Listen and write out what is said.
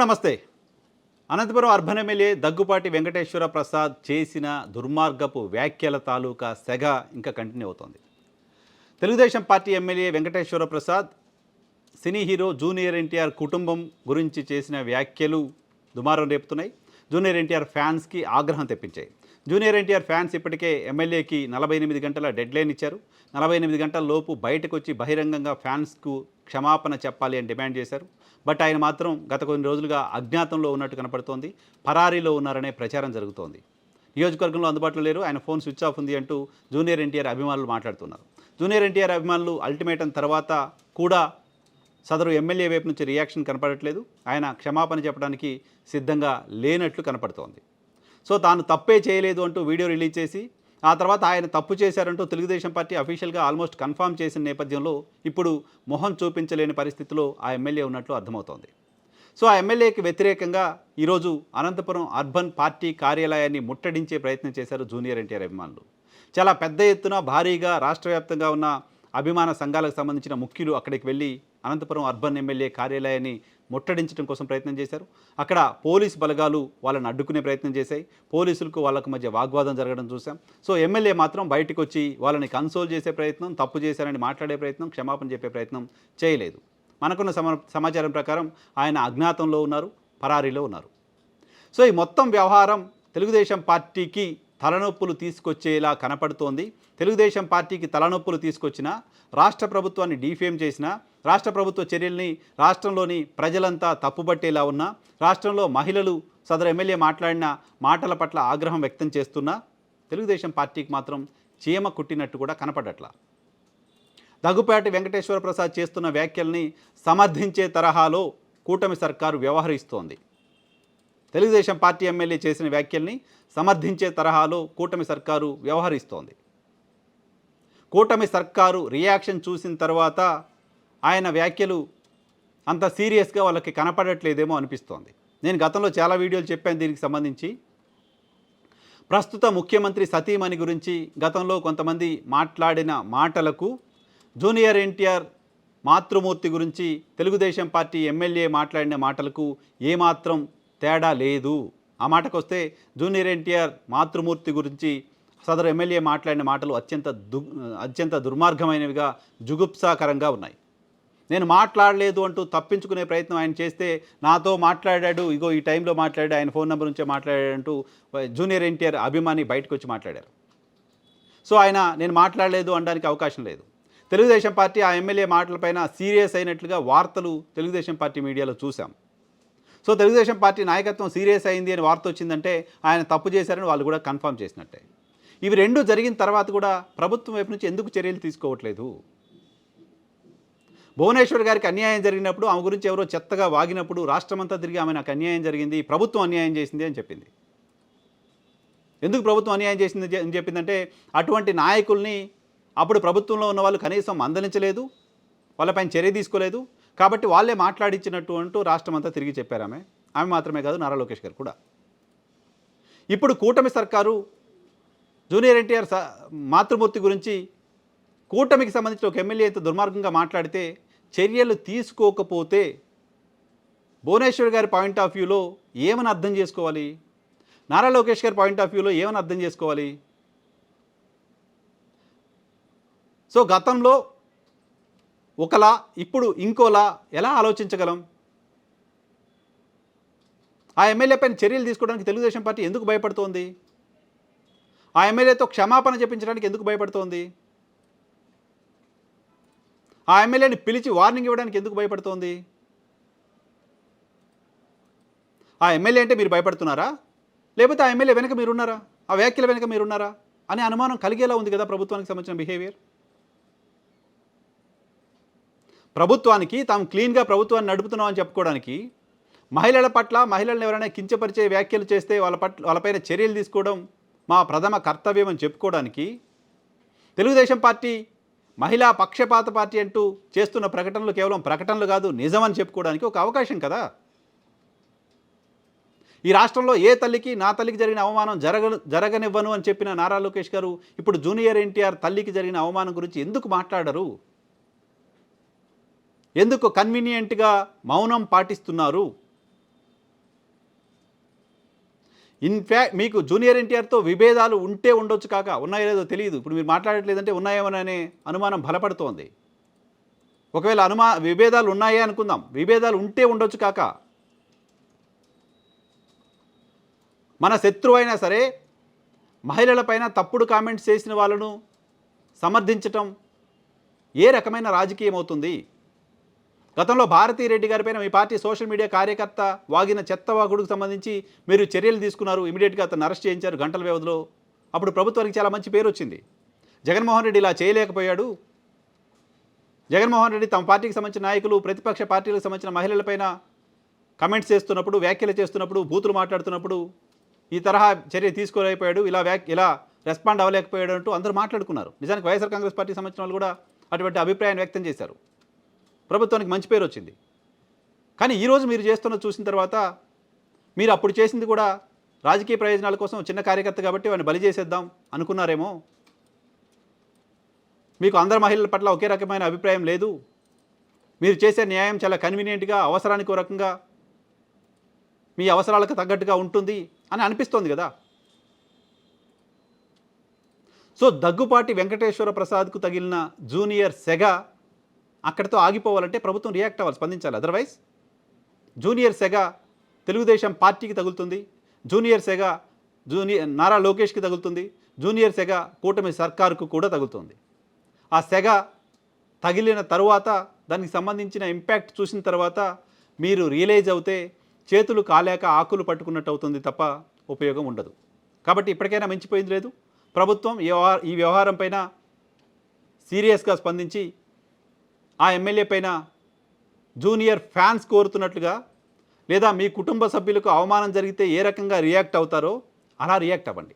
నమస్తే. Anantapuram urban MLA Daggupati Venkateswara Prasad చేసిన దుర్మార్గపు వ్యాఖ్యల తాలూకా సెగ ఇంకా కంటిన్యూ అవుతోంది. Telugu Desam party MLA Venkateswara Prasad cine hero junior NTR కుటుంబం గురించి చేసిన వ్యాఖ్యలు దుమారం రేపుతున్నాయి. జూనియర్ ఎన్టీఆర్ ఫ్యాన్స్కి ఆగ్రహం తెప్పించాయి. జూనియర్ ఎన్టీఆర్ ఫ్యాన్స్ ఇప్పటికే ఎమ్మెల్యేకి నలభై ఎనిమిది గంటల డెడ్ లైన్ ఇచ్చారు. నలభై ఎనిమిది గంటల లోపు బయటకు వచ్చి బహిరంగంగా ఫ్యాన్స్కు క్షమాపణ చెప్పాలి అని డిమాండ్ చేశారు. బట్ ఆయన మాత్రం గత కొన్ని రోజులుగా అజ్ఞాతంలో ఉన్నట్టు కనపడుతోంది. పరారీలో ఉన్నారనే ప్రచారం జరుగుతోంది. నియోజకవర్గంలో అందుబాటులో లేరు. ఆయన ఫోన్ స్విచ్ ఆఫ్ ఉంది అంటూ జూనియర్ ఎన్టీఆర్ అభిమానులు మాట్లాడుతున్నారు. జూనియర్ ఎన్టీఆర్ అభిమానులు అల్టిమేటం తర్వాత కూడా సదరు ఎమ్మెల్యే వైపు నుంచి రియాక్షన్ కనపడట్లేదు. ఆయన క్షమాపణ చెప్పడానికి సిద్ధంగా లేనట్లు కనపడుతోంది. సో తాను తప్పే చేయలేదు అంటూ వీడియో రిలీజ్ చేసి ఆ తర్వాత ఆయన తప్పు చేశారంటూ తెలుగుదేశం పార్టీ అఫీషియల్గా ఆల్మోస్ట్ కన్ఫర్మ్ చేసిన నేపథ్యంలో ఇప్పుడు మొహం చూపించలేని పరిస్థితిలో ఆ ఎమ్మెల్యే ఉన్నట్లు అర్థమవుతోంది. సో ఆ ఎమ్మెల్యేకి వ్యతిరేకంగా ఈరోజు అనంతపురం అర్బన్ పార్టీ కార్యాలయాన్ని ముట్టడించే ప్రయత్నం చేశారు జూనియర్ ఎన్టీఆర్ అభిమానులు. చాలా పెద్ద ఎత్తున భారీగా రాష్ట్ర వ్యాప్తంగా ఉన్న అభిమాన సంఘాలకు సంబంధించిన ముఖ్యులు అక్కడికి వెళ్ళి అనంతపురం అర్బన్ ఎమ్మెల్యే కార్యాలయాన్ని ముట్టడించడం కోసం ప్రయత్నం చేశారు. అక్కడ పోలీస్ బలగాలు వాళ్ళని అడ్డుకునే ప్రయత్నం చేశాయి. పోలీసులకు వాళ్ళకు మధ్య వాగ్వాదం జరగడం చూసాం సో ఎమ్మెల్యే మాత్రం బయటకు వచ్చి వాళ్ళని కన్సోల్ చేసే ప్రయత్నం తప్పు చేశారని మాట్లాడే ప్రయత్నం క్షమాపణ చెప్పే ప్రయత్నం చేయలేదు. మనకున్న సమాచారం ప్రకారం ఆయన అజ్ఞాతంలో ఉన్నారు పరారీలో ఉన్నారు. సో ఈ మొత్తం వ్యవహారం తెలుగుదేశం పార్టీకి తలనొప్పులు తీసుకొచ్చేలా కనపడుతోంది. తెలుగుదేశం పార్టీకి తలనొప్పులు తీసుకొచ్చిన రాష్ట్ర ప్రభుత్వాన్ని డీఫేమ్ చేసిన రాష్ట్ర ప్రభుత్వ చర్యల్ని రాష్ట్రంలోని ప్రజలంతా తప్పుబట్టేలా ఉన్నా రాష్ట్రంలో మహిళలు సదరు ఎమ్మెల్యే మాట్లాడిన మాటల పట్ల ఆగ్రహం వ్యక్తం చేస్తున్నా తెలుగుదేశం పార్టీకి మాత్రం చీమ కుట్టినట్టు కూడా కనపడట్లా. దగ్గుపాటి వెంకటేశ్వర ప్రసాద్ చేస్తున్న వ్యాఖ్యల్ని సమర్థించే తరహాలో కూటమి సర్కారు వ్యవహరిస్తోంది. తెలుగుదేశం పార్టీ ఎమ్మెల్యే చేసిన వ్యాఖ్యల్ని సమర్థించే తరహాలో కూటమి సర్కారు వ్యవహరిస్తోంది. కూటమి సర్కారు రియాక్షన్ చూసిన తర్వాత ఆయన వ్యాఖ్యలు అంత సీరియస్గా వాళ్ళకి కనపడట్లేదేమో అనిపిస్తోంది. నేను గతంలో చాలా వీడియోలు చెప్పాను దీనికి సంబంధించి. ప్రస్తుత ముఖ్యమంత్రి సతీమణి గురించి గతంలో కొంతమంది మాట్లాడిన మాటలకు జూనియర్ ఎన్టీఆర్ మాతృమూర్తి గురించి తెలుగుదేశం పార్టీ ఎమ్మెల్యే మాట్లాడిన మాటలకు ఏమాత్రం తేడా లేదు. ఆ మాటకు వస్తే జూనియర్ ఎన్టీఆర్ మాతృమూర్తి గురించి సదరు ఎమ్మెల్యే మాట్లాడిన మాటలు అత్యంత దు అత్యంత దుర్మార్గమైనవిగా జుగుప్సాకరంగా ఉన్నాయి. నేను మాట్లాడలేదు అంటూ తప్పించుకునే ప్రయత్నం ఆయన చేస్తే నాతో మాట్లాడాడు ఇగో ఈ టైంలో మాట్లాడాడు ఆయన ఫోన్ నెంబర్ నుంచే మాట్లాడాడు అంటూ జూనియర్ ఎన్టీఆర్ అభిమాని బయటకు వచ్చి మాట్లాడారు. సో ఆయన నేను మాట్లాడలేదు అనడానికి అవకాశం లేదు. తెలుగుదేశం పార్టీ ఆ ఎమ్మెల్యే మాటలపైన సీరియస్ అయినట్లుగా వార్తలు తెలుగుదేశం పార్టీ మీడియాలో చూసాం సో తెలుగుదేశం పార్టీ నాయకత్వం సీరియస్ అయింది అని వార్త వచ్చిందంటే ఆయన తప్పు చేశారని వాళ్ళు కూడా కన్ఫర్మ్ చేసినట్టే. ఇవి రెండు జరిగిన తర్వాత కూడా ప్రభుత్వం వైపు నుంచి ఎందుకు చర్యలు తీసుకోవట్లేదు? భువనేశ్వర్ గారికి అన్యాయం జరిగినప్పుడు ఆమె గురించి ఎవరో చెత్తగా వాగినప్పుడు రాష్ట్రమంతా తిరిగి ఆమె నాకు అన్యాయం జరిగింది ప్రభుత్వం అన్యాయం చేసింది అని చెప్పింది. ఎందుకు ప్రభుత్వం అన్యాయం చేసింది అని చెప్పిందంటే అటువంటి నాయకుల్ని అప్పుడు ప్రభుత్వంలో ఉన్న వాళ్ళు కనీసం మందలించలేదు వాళ్ళపైన చర్య తీసుకోలేదు కాబట్టి వాళ్ళే మాట్లాడించినట్టు అంటూ రాష్ట్రం అంతా తిరిగి చెప్పారు ఆమె ఆమె మాత్రమే కాదు నారా లోకేష్ గారు కూడా. ఇప్పుడు కూటమి సర్కారు జూనియర్ ఎన్టీఆర్ స- మాతృమూర్తి గురించి కూటమికి సంబంధించిన ఒక ఎమ్మెల్యే అయితే దుర్మార్గంగా మాట్లాడితే చర్యలు తీసుకోకపోతే భువనేశ్వర్ గారి పాయింట్ ఆఫ్ వ్యూలో ఏమని అర్థం చేసుకోవాలి? నారా లోకేష్ గారి పాయింట్ ఆఫ్ వ్యూలో ఏమని అర్థం చేసుకోవాలి? సో గతంలో ఒకలా ఇప్పుడు ఇంకోలా ఎలా ఆలోచించగలం? ఆ ఎమ్మెల్యే పైన చర్యలు తీసుకోవడానికి తెలుగుదేశం పార్టీ ఎందుకు భయపడుతోంది? ఆ ఎమ్మెల్యేతో క్షమాపణ చెప్పించడానికి ఎందుకు భయపడుతోంది? ఆ ఎమ్మెల్యేని పిలిచి వార్నింగ్ ఇవ్వడానికి ఎందుకు భయపడుతోంది? ఆ ఎమ్మెల్యే అంటే మీరు భయపడుతున్నారా? లేకపోతే ఆ ఎమ్మెల్యే వెనక మీరున్నారా? ఆ వ్యాఖ్యల వెనక మీరున్నారా? అనే అనుమానం కలిగేలా ఉంది కదా ప్రభుత్వానికి సంబంధించిన బిహేవియర్? ప్రభుత్వానికి తాము క్లీన్గా ప్రభుత్వాన్ని నడుపుతున్నామని చెప్పుకోవడానికి మహిళల పట్ల మహిళలను ఎవరైనా కించపరిచే వ్యాఖ్యలు చేస్తే వాళ్ళ పట్ల వాళ్ళపైన చర్యలు తీసుకోవడం మా ప్రథమ కర్తవ్యం అని చెప్పుకోవడానికి తెలుగుదేశం పార్టీ మహిళా పక్షపాత పార్టీ అంటూ చేస్తున్న ప్రకటనలు కేవలం ప్రకటనలు కాదు నిజమని చెప్పుకోవడానికి ఒక అవకాశం కదా. ఈ రాష్ట్రంలో ఏ తల్లికి నా తల్లికి జరిగిన అవమానం జరగ జరగనివ్వను అని చెప్పిన నారా లోకేష్ గారు ఇప్పుడు జూనియర్ ఎన్టీఆర్ తల్లికి జరిగిన అవమానం గురించి ఎందుకు మాట్లాడరు? ఎందుకు కన్వీనియంట్గా మౌనం పాటిస్తున్నారు? ఇన్ఫ్యాక్ట్ మీకు జూనియర్ ఎన్టీఆర్తో విభేదాలు ఉంటే ఉండొచ్చు కాక ఉన్నాయో లేదో తెలియదు ఇప్పుడు మీరు మాట్లాడట్లేదంటే ఉన్నాయేమోననే అనుమానం బలపడుతోంది. ఒకవేళ అనుమా విభేదాలు ఉన్నాయే అనుకుందాం. విభేదాలు ఉంటే ఉండొచ్చు కాక. మన శత్రువు అయినా సరే మహిళలపైన తప్పుడు కామెంట్స్ చేసిన వాళ్ళను సమర్థించటం ఏ రకమైన రాజకీయం అవుతుంది గతంలో భారతీ రెడ్డి గారిపైన మీ పార్టీ సోషల్ మీడియా కార్యకర్త వాగిన చెత్తవాగుడుకు సంబంధించి మీరు చర్యలు తీసుకున్నారు. ఇమీడియట్గా అతను అరెస్ట్ చేయించారు గంటల వ్యవధిలో. అప్పుడు ప్రభుత్వానికి చాలా మంచి పేరు వచ్చింది. జగన్మోహన్ రెడ్డి ఇలా చేయలేకపోయాడు. జగన్మోహన్ రెడ్డి తమ పార్టీకి సంబంధించిన నాయకులు ప్రతిపక్ష పార్టీలకు సంబంధించిన మహిళలపైన కమెంట్స్ చేస్తున్నప్పుడు వ్యాఖ్యలు చేస్తున్నప్పుడు బూతులు మాట్లాడుతున్నప్పుడు ఈ తరహా చర్య తీసుకోలేకపోయాడు. ఇలా వ్యాక్ ఇలా రెస్పాండ్ అవ్వలేకపోయాడు అంటూ అందరూ మాట్లాడుకున్నారు. నిజానికి వైఎస్ఆర్ కాంగ్రెస్ పార్టీకి సంబంధించిన వాళ్ళు కూడా అటువంటి అభిప్రాయాన్ని వ్యక్తం చేశారు. ప్రభుత్వానికి మంచి పేరు వచ్చింది. కానీ ఈరోజు మీరు చేస్తున్న చూసిన తర్వాత మీరు అప్పుడు చేసింది కూడా రాజకీయ ప్రయోజనాల కోసం చిన్న కార్యకర్త కాబట్టి వాడిని బలి చేసేద్దాం అనుకున్నారేమో. మీకు అందరు మహిళల పట్ల ఒకే రకమైన అభిప్రాయం లేదు. మీరు చేసే న్యాయం చాలా కన్వీనియంట్గా అవసరానికి రకంగా మీ అవసరాలకు తగ్గట్టుగా ఉంటుంది అని అనిపిస్తోంది కదా. సో దగ్గుపాటి వెంకటేశ్వర ప్రసాద్కు తగిలిన జూనియర్ సెగ అక్కడితో ఆగిపోవాలంటే ప్రభుత్వం రియాక్ట్ అవ్వాలి స్పందించాలి. అదర్వైజ్ జూనియర్ సెగ తెలుగుదేశం పార్టీకి తగులుతుంది. జూనియర్ సెగ జూనియర్ నారా లోకేష్కి తగులుతుంది. జూనియర్ సెగ కూటమి సర్కారుకు కూడా తగులుతుంది. ఆ సెగ తగిలిన తరువాత దానికి సంబంధించిన ఇంపాక్ట్ చూసిన తర్వాత మీరు రియలైజ్ అవుతే చేతులు కాలేక ఆకులు పట్టుకున్నట్టు అవుతుంది తప్ప ఉపయోగం ఉండదు. కాబట్టి ఇప్పటికైనా మించిపోయింది లేదు. ప్రభుత్వం ఈ వ్యవహార ఈ సీరియస్గా స్పందించి ఆ ఎమ్మెల్యే పైన జూనియర్ ఫ్యాన్స్ కోరుతున్నట్లుగా లేదా మీ కుటుంబ సభ్యులకు అవమానం జరిగితే ఏ రకంగా రియాక్ట్ అవుతారో అలా రియాక్ట్ అవ్వండి.